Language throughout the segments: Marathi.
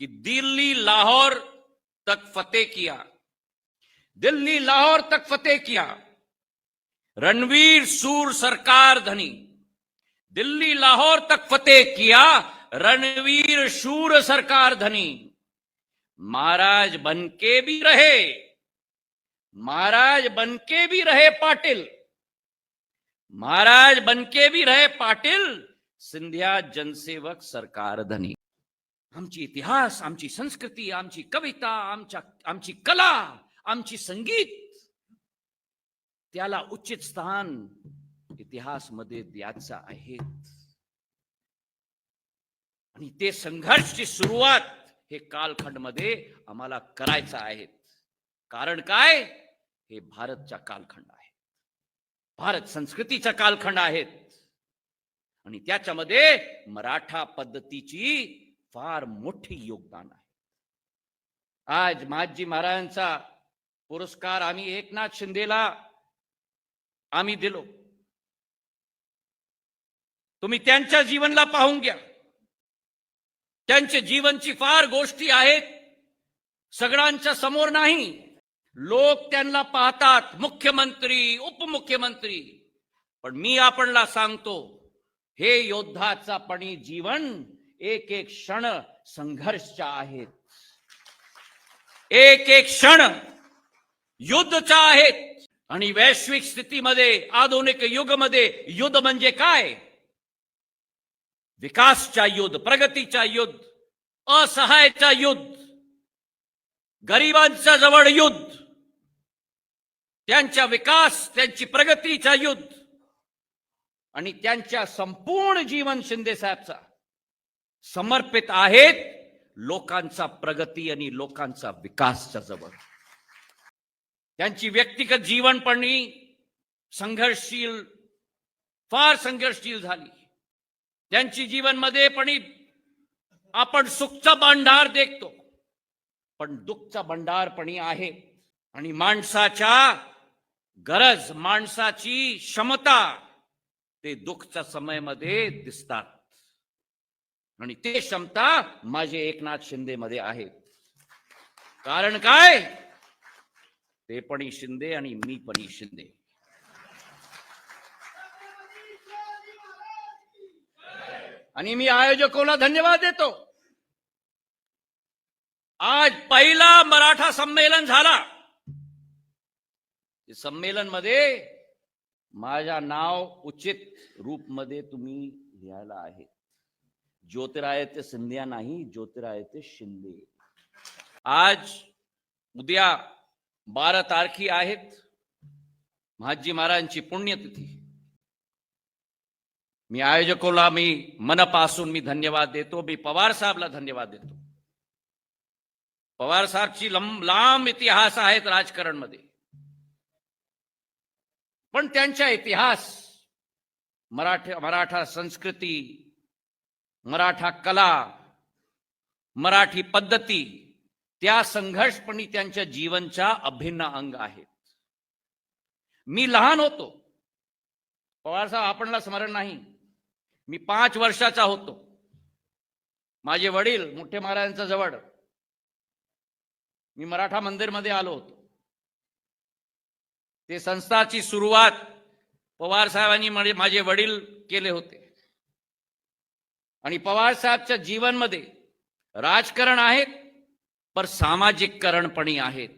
कि दिल्ली लाहौर तक फतेह किया। दिल्ली लाहौर तक फतेह किया। रणवीर सूर सरकार धनी। दिल्ली लाहौर तक फतेह किया, रणवीर शूर सरकार धनी। महाराज बनके भी रहे। महाराज बनके भी रहे पाटिल। महाराज बनके भी रहे पाटिल, सिंधिया जनसेवक सरकार धनी। आमची इतिहास आमची संस्कृती आमची कविता आमच्या आमची कला आमची संगीत त्याला उचित स्थान इतिहासमध्ये द्यायचं आहे. आणि ते संघर्षची सुरुवात हे कालखंडमध्ये आम्हाला करायचं आहे. कारण काय? हे भारतचा कालखंड आहे. भारत संस्कृतीचा कालखंड आहेत आणि त्याच्यामध्ये मराठा पद्धतीची फार मोठे योगदान आहे. आज महाजी महाराजांचा पुरस्कार आम्ही एकनाथ शिंदेला आम्ही दिलो. तुम्ही त्यांच्या जीवनला पाहून घ्या. त्यांच्या जीवनची फार गोष्टी आहेत. सगळ्यांच्या समोर नाही. लोक त्यांना पाहतात मुख्यमंत्री उपमुख्यमंत्री. पण मी आपणला सांगतो हे योद्धाचा पणी जीवन एक एक क्षण संघर्षचा आहेत. एक एक क्षण युद्धचा आहेत. आणि वैश्विक स्थितीमध्ये आधुनिक युगमध्ये युद्ध म्हणजे काय? विकासचा युद्ध प्रगतीचा युद्ध असहायचा युद्ध गरिबांच्या जवळ युद्ध त्यांचा विकास त्यांची प्रगतीचा युद्ध आणि त्यांच्या संपूर्ण जीवन शिंदे साहेबचा. समर्पित आहेत लोकांचा प्रगती आणि लोकांचा विकासच्या जवळ. त्यांची व्यक्तिगत जीवनपणी संघर्षशील फार संघर्षशील झाली. त्यांची जीवनमध्ये पण आपण सुखचा भांडार देखतो. पण दुःखचा भंडारपणी आहे. आणि माणसाच्या गरज माणसाची क्षमता ते दुःखच्या समयमध्ये दिसतात. आणि ते क्षमता माझे एकनाथ शिंदे मध्ये आहेत कारण काय? ते पणी शिंदे आणि मी पणी शिंदे. आणि मी आयोजकाला धन्यवाद देतो. आज पहिला मराठा संमेलन झाला. संमेलनमध्ये माझ्या नाव उचित रूपमध्ये तुम्ही लिहायला आहे ज्योतिरादित्य सिंधिया नाही ज्योतिरादित्य शिंदे. आज उद्या बारा तारखी आहेत महाजी महाराजांची पुण्यतिथी. मी आयोजकोला मी मनापासून मी धन्यवाद देतो मी पवार साहेबला धन्यवाद देतो. पवार साहेबची लंब लांब इतिहास आहेत राजकारणमध्ये पण त्यांचा इतिहास मराठा मराठा संस्कृती मराठा कला मराठी पद्धती त्या संघर्षपणी त्यांच्या जीवनच्या अभिन्न अंग आहेत. मी लहान होतो. पवार साहेब आपणला स्मरण नाही. मी पाच वर्षाचा होतो. माझे वडील मोठे महाराजांच्या जवळ. मी मराठा मंदिरमध्ये आलो होतो. ते संस्थाची सुरुवात पवार साहेबांनी माझे वडील केले होते. आणि पवार साहेबच्या जीवनमध्ये राजकारण आहेत पर सामाजिककरणपणी आहेत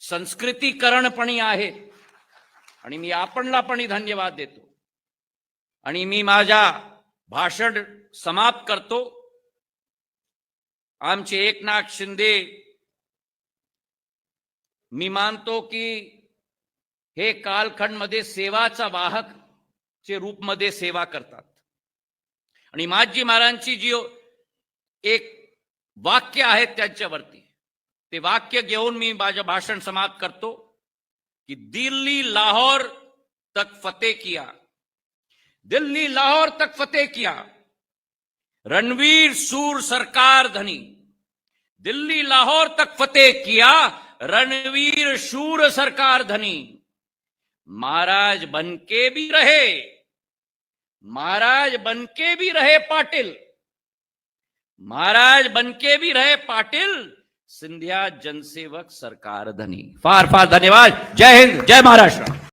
संस्कृतीकरणपणी आहेत आणि मी आपणला पण धन्यवाद देतो. आणि मी माझ्या भाषण समाप्त करतो. आमचे एकनाथ शिंदे मी मानतो की हे कालखंडमध्ये सेवाचा वाहक चे रूपमध्ये सेवा करतात. आणि माझी महाराजांची जी एक वाक्य आहेत त्यांच्यावरती, ते वाक्य घेऊन मी माझं भाषण समाप्त करतो, कि दिल्ली लाहौर तक फतेह किया. दिल्ली लाहौर तक फतेह किया. रणवीर सूर सरकार धनी. दिल्ली लाहौर तक फतेह किया, रणवीर शूर सरकार धनी. महाराज बनके भी रहे महाराज बनके भी रहे पाटिल। महाराज बनके भी रहे पाटिल सिंधिया जनसेवक सरकार धनी। फार फार धन्यवाद। जय हिंद जय महाराष्ट्र।